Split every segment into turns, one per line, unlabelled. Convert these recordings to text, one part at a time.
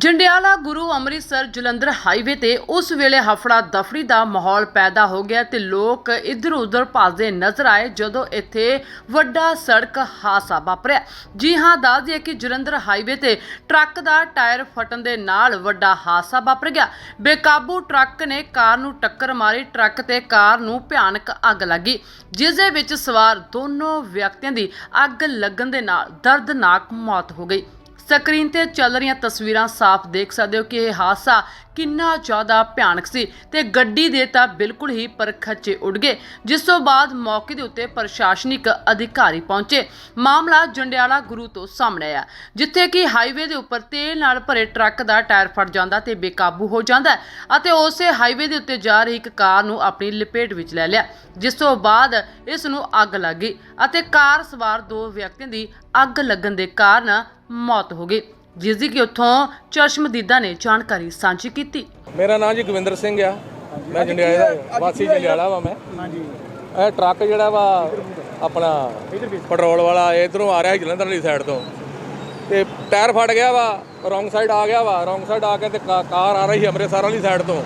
Jandiala Guru Amritsar Jalandhar highway ਤੇ ਉਸ ਵੇਲੇ ਹਫੜਾ ਦਫੜੀ ਦਾ ਮਾਹੌਲ ਪੈਦਾ ਹੋ ਗਿਆ ਤੇ ਲੋਕ ਇੱਧਰ ਉੱਧਰ ਭੱਜਦੇ ਨਜ਼ਰ ਆਏ ਜਦੋਂ ਇੱਥੇ ਵੱਡਾ ਸੜਕ ਹਾਦਸਾ ਵਾਪਰਿਆ। ਜੀ ਹਾਂ, ਦੱਸ ਦਈਏ ਕਿ ਜਲੰਧਰ ਹਾਈਵੇ ਤੇ ਟਰੱਕ ਦਾ ਟਾਇਰ ਫਟਣ ਦੇ ਨਾਲ ਵੱਡਾ ਹਾਦਸਾ ਵਾਪਰ ਗਿਆ। ਬੇਕਾਬੂ ਟਰੱਕ ਨੇ ਕਾਰ ਨੂੰ ਟੱਕਰ ਮਾਰੀ, ਟਰੱਕ ਤੇ ਕਾਰ ਨੂੰ ਭਿਆਨਕ ਅੱਗ ਲੱਗੀ, ਜਿਸ ਦੇ ਵਿੱਚ ਸਵਾਰ ਦੋਨੋਂ ਵਿਅਕਤੀਆਂ ਦੀ ਅੱਗ ਲੱਗਣ ਦੇ ਨਾਲ ਦਰਦਨਾਕ ਮੌਤ ਹੋ ਗਈ। ਸਕਰੀਨ ਤੇ ਚੱਲ ਰਹੀਆਂ ਤਸਵੀਰਾਂ ਸਾਫ਼ ਦੇਖ ਸਕਦੇ ਹੋ ਕਿ ਇਹ ਹਾਦਸਾ ਕਿੰਨਾ ਜ਼ਿਆਦਾ ਭਿਆਨਕ ਸੀ ਤੇ ਗੱਡੀ ਦੇ ਤਾਂ ਬਿਲਕੁਲ ਹੀ ਪਰਖੱਚੇ ਉੱਡ ਗਏ, ਜਿਸ ਤੋਂ ਬਾਅਦ ਮੌਕੇ ਦੇ ਉੱਤੇ ਪ੍ਰਸ਼ਾਸਨਿਕ ਅਧਿਕਾਰੀ ਪਹੁੰਚੇ। ਮਾਮਲਾ ਜੰਡਿਆਲਾ ਗੁਰੂ ਤੋਂ ਸਾਹਮਣੇ ਆਇਆ, ਜਿੱਥੇ ਕਿ ਹਾਈਵੇ ਦੇ ਉੱਪਰ ਤੇਲ ਨਾਲ ਭਰੇ ਟਰੱਕ ਦਾ ਟਾਇਰ ਫਟ ਜਾਂਦਾ ਤੇ ਬੇਕਾਬੂ ਹੋ ਜਾਂਦਾ ਹੈ ਅਤੇ ਉਸੇ ਹਾਈਵੇ ਦੇ ਉੱਤੇ ਜਾ ਰਹੀ ਇੱਕ ਕਾਰ ਨੂੰ ਆਪਣੀ ਲਪੇਟ ਵਿੱਚ ਲੈ ਲਿਆ, ਜਿਸ ਤੋਂ ਬਾਅਦ ਇਸ ਨੂੰ ਅੱਗ ਲੱਗ ਗਈ ਅਤੇ ਕਾਰ ਸਵਾਰ ਦੋ ਵਿਅਕਤੀਆਂ ਦੀ ਅੱਗ ਲੱਗਣ ਦੇ ਕਾਰਨ ਮੌਤ ਹੋ ਗਈ, ਜਿਸ ਦੀ ਕਿ ਉੱਥੋਂ ਚਸ਼ਮਦੀਦਾ ਨੇ ਜਾਣਕਾਰੀ ਸਾਂਝੀ ਕੀਤੀ।
ਮੇਰਾ ਨਾਮ ਜੀ ਗੋਵਿੰਦਰ ਸਿੰਘ ਆ। ਮੈਂ ਜੰਡਿਆਲੇ ਦਾ ਵਾਸੀ ਜੰਡਿਆਲਾ ਵਾ ਮੈਂ।
ਹਾਂਜੀ
ਇਹ ਟਰੱਕ ਜਿਹੜਾ ਵਾ ਆਪਣਾ ਪੈਟਰੋਲ ਵਾਲਾ ਇਧਰੋਂ ਆ ਰਿਹਾ ਜਲੰਧਰ ਵਾਲੀ ਸਾਈਡ ਤੋਂ। ਤੇ ਟਾਇਰ ਫਟ ਗਿਆ ਵਾ, ਰੋਂਗ ਸਾਈਡ ਆ ਗਿਆ ਵਾ, ਰੋਂਗ ਸਾਈਡ ਆ ਕੇ ਤੇ ਕਾਰ ਆ ਰਹੀ ਅੰਮ੍ਰਿਤਸਰ ਵਾਲੀ ਸਾਈਡ ਤੋਂ।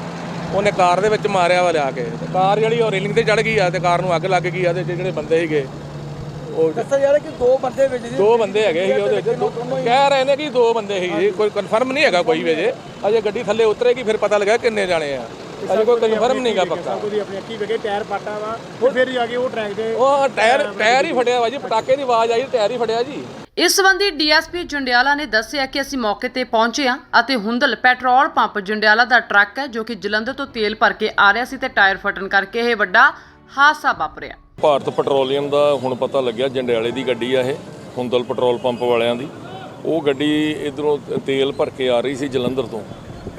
ਉਹਨੇ ਕਾਰ ਦੇ ਵਿੱਚ ਮਾਰਿਆ ਵਾ ਲਿਆ ਕੇ। ਕਾਰ ਜਿਹੜੀ ਉਹ ਰੇਲਿੰਗ ਤੇ ਚੜ ਗਈ ਆ ਤੇ ਕਾਰ ਨੂੰ ਅੱਗ ਲੱਗ ਗਈ ਆ ਤੇ ਜਿਹੜੇ ਬੰਦੇ ਸੀਗੇ ਉਹ
ਦੱਸਿਆ ਜਾ ਰਿਹਾ ਕਿ ਦੋ ਬੰਦੇ ਵਿੱਚ ਸੀ।
ਦੋ ਬੰਦੇ ਹੈਗੇ ਸੀ ਉਹਦੇ ਵਿੱਚ। ਕਹਿ ਰਹੇ ਨੇ ਕਿ ਦੋ ਬੰਦੇ ਸੀ ਜੀ ਕੋਈ ਕਨਫਰਮ ਨਹੀਂ ਹੈਗਾ ਕੋਈ ਵੀ ਅਜੇ। ਗੱਡੀ ਥੱਲੇ ਉਤਰੇਗੀ ਫਿਰ ਪਤਾ ਲੱਗਾ ਕਿੰਨੇ ਜਾਣੇ ਆ। ਅਜੇ ਕੋਈ ਕਨਫਰਮ ਨਹੀਂਗਾ ਪੱਕਾ।
ਉਹਦੀ ਆਪਣੀ ਅੱਖੀ ਵੇਖੇ ਟਾਇਰ ਪਾਟਾ ਵਾ ਤੇ ਫਿਰ ਜਾ ਕੇ ਉਹ ਟਰੈਕ ਦੇ
ਉਹ ਟਾਇਰ ਟਾਇਰ ਹੀ ਫਟਿਆ ਵਾ ਜੀ ਪਟਾਕੇ ਦੀ ਆਵਾਜ਼ ਆਈ ਟਾਇਰ ਹੀ ਫਟਿਆ ਜੀ।
ਇਸ ਸੰਬੰਧੀ ਡੀਐਸਪੀ ਜੰਡਿਆਲਾ ਨੇ ਦੱਸਿਆ ਕਿ ਅਸੀਂ ਮੌਕੇ ਤੇ ਪਹੁੰਚੇ ਹਾਂ ਅਤੇ ਹੁੰਦਲ ਪੈਟਰੋਲ ਪੰਪ ਜੰਡਿਆਲਾ ਦਾ ਟਰੱਕ ਹੈ ਜੋ ਕਿ ਜਲੰਧਰ ਤੋਂ ਤੇਲ ਭਰ ਕੇ ਆ ਰਿਹਾ ਸੀ ਤੇ ਟਾਇਰ ਫਟਣ ਕਰਕੇ ਇਹ ਵੱਡਾ ਹਾਦਸਾ ਵਾਪਰਿਆ।
ਭਾਰਤ ਪੈਟਰੋਲੀਅਮ ਦਾ ਹੁਣ ਪਤਾ ਲੱਗਿਆ ਜੰਡਿਆਲੇ ਦੀ ਗੱਡੀ ਆ ਇਹ ਹੁੰਦਲ ਪੈਟਰੋਲ ਪੰਪ ਵਾਲਿਆਂ ਦੀ। ਉਹ ਗੱਡੀ ਇਧਰੋਂ ਤੇਲ ਭਰ ਕੇ ਆ ਰਹੀ ਸੀ ਜਲੰਧਰ ਤੋਂ।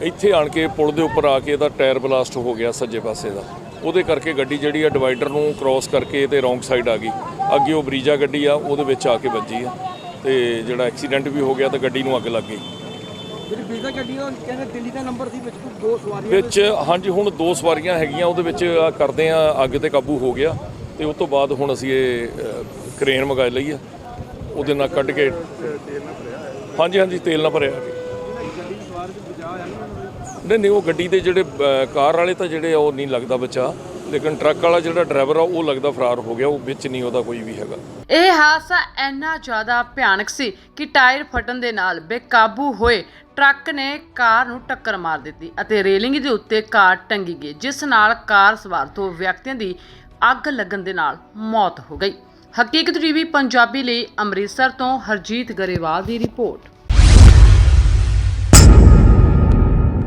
ਇੱਥੇ ਆਣ ਕੇ ਪੁਲ ਦੇ ਉੱਪਰ ਆ ਕੇ ਇਹਦਾ ਟਾਇਰ ਬਲਾਸਟ ਹੋ ਗਿਆ ਸੱਜੇ ਪਾਸੇ ਦਾ। ਉਹਦੇ ਕਰਕੇ ਗੱਡੀ ਜਿਹੜੀ ਆ ਡਿਵਾਈਡਰ ਨੂੰ ਕ੍ਰਾਸ ਕਰਕੇ ਤੇ ਰੋਂਗ ਸਾਈਡ ਆ ਗਈ। ਅੱਗੇ ਉਹ ਬਰੀਜਾ ਗੱਡੀ ਆ ਉਹਦੇ ਵਿੱਚ ਆ ਕੇ ਵੱਜੀ ਆ। ਤੇ ਜਿਹੜਾ ਐਕਸੀਡੈਂਟ ਵੀ ਹੋ ਗਿਆ ਤੇ ਗੱਡੀ ਨੂੰ ਅੱਗ ਲੱਗ ਗਈ।
ਜਿਹੜੀ ਵੀਜ਼ਾ ਗੱਡੀ ਉਹ ਕਹਿੰਦੇ ਦਿੱਲੀ ਦਾ ਨੰਬਰ ਸੀ ਵਿੱਚ ਦੋ ਸਵਾਰੀਆਂ
ਵਿੱਚ ਹਾਂਜੀ ਹੁਣ ਦੋ ਸਵਾਰੀਆਂ ਹੈਗੀਆਂ ਉਹਦੇ ਵਿੱਚ ਕਰਦੇ ਆ ਅੱਗ ਤੇ ਕਾਬੂ ਹੋ ਗਿਆ। ਤੇ ਉਸ ਤੋਂ ਬਾਅਦ ਹੁਣ ਅਸੀਂ ਇਹ ਅ, ਮੰਗਾ ਲਈ ਆ। ਉਹਦੇ ਨਾਲ ਕੱਢ ਕੇ ਹਾਂਜੀ ਹਾਂਜੀ ਤੇਲ ਨਾਲ ਭਰਿਆ। ਨਹੀਂ ਨਹੀਂ ਉਹ ਗੱਡੀ ਦੇ ਜਿਹੜੇ ਕਾਰ ਵਾਲੇ ਤਾਂ ਜਿਹੜੇ ਉਹ ਨਹੀਂ ਲੱਗਦਾ ਬਚਾ। ਲੇਕਿਨ ਟਰੱਕ ਵਾਲਾ ਜਿਹੜਾ ਡਰਾਈਵਰ ਆ ਉਹ ਲੱਗਦਾ ਫਰਾਰ ਹੋ ਗਿਆ। ਉਹ ਵਿੱਚ ਨਹੀਂ ਉਹਦਾ ਕੋਈ ਵੀ ਹੈਗਾ।
ਇਹ ਹਾਦਸਾ ਇੰਨਾ ਜ਼ਿਆਦਾ ਭਿਆਨਕ ਸੀ ਕਿ ਟਾਇਰ ਫਟਣ ਦੇ ਨਾਲ ਬੇਕਾਬੂ ਹੋਏ ਟਰੱਕ ਨੇ ਕਾਰ ਨੂੰ ਟੱਕਰ ਮਾਰ ਦਿੱਤੀ ਅਤੇ ਰੇਲਿੰਗ ਦੇ ਉੱਤੇ ਕਾਰ ਟੰਗੀ ਗਈ ਜਿਸ ਨਾਲ ਕਾਰ ਸਵਾਰ ਤੋਂ ਵਿਅਕਤੀਆਂ ਦੀ ਅੱਗ ਲੱਗਣ ਦੇ ਨਾਲ ਮੌਤ ਹੋ ਗਈ। ਹਕੀਕਤ ਟੀਵੀ, ਪੰਜਾਬੀ ਲਈ ਅੰਮ੍ਰਿਤਸਰ ਤੋਂ ਹਰਜੀਤ ਗਰੇਵਾਲ ਦੀ ਰਿਪੋਰਟ।